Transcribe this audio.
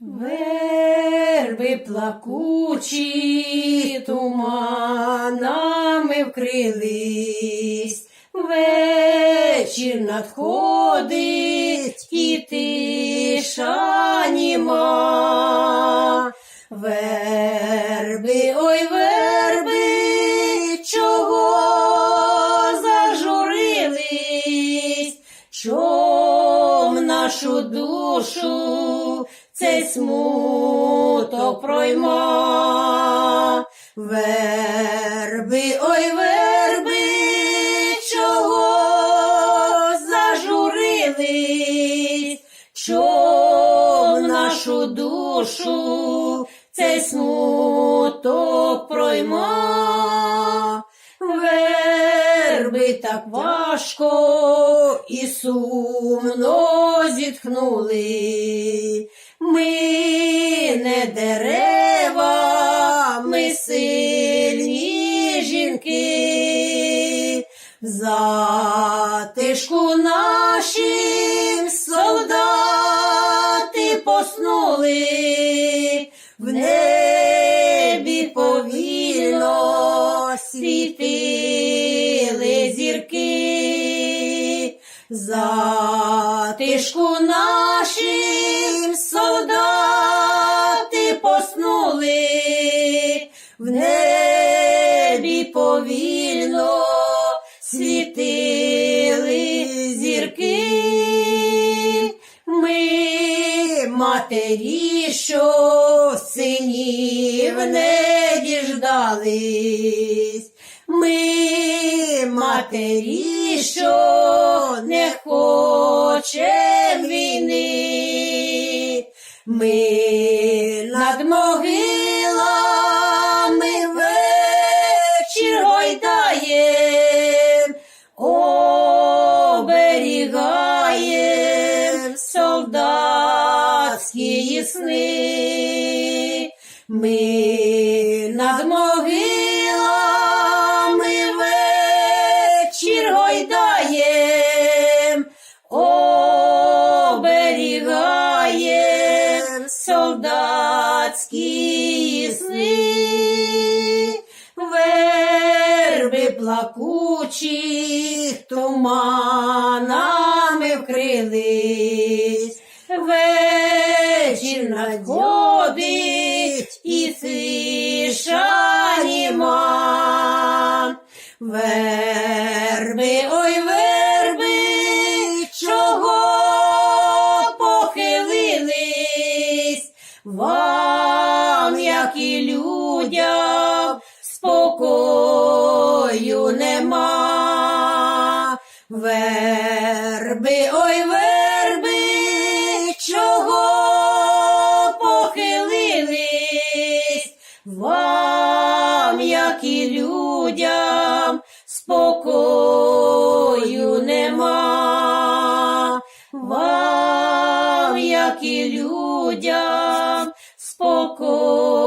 Верби плакучі туманами вкрились, вечір надходить і тиша німа. Верби, ой, верби, чого зажурились, чом нашу душу цей смуток пройма. Верби, ой, верби, чого зажурились, чом нашу душу цей смуток пройма. Верби так важко і сумно зітхнули. Ми не дерева, ми сильні жінки. Затишку нашим солдати поснули, в небі повільно світили зірки. Затишку нашим солдати поснули, в небі повільно світили зірки. Ми матері, що синів не діждались. Ми матері, що не хочем війни. Ми над могилами вечір гойдаєм, оберігаєм солдатські сни. Ми солдатські сни. Верби плакучі туманами вкрились, вечір надходить і тиша німа. І людям, спокою нема. Верби, ой, верби, чого похилились, вам, як і людям, спокою нема. Вам, як і людям, спокою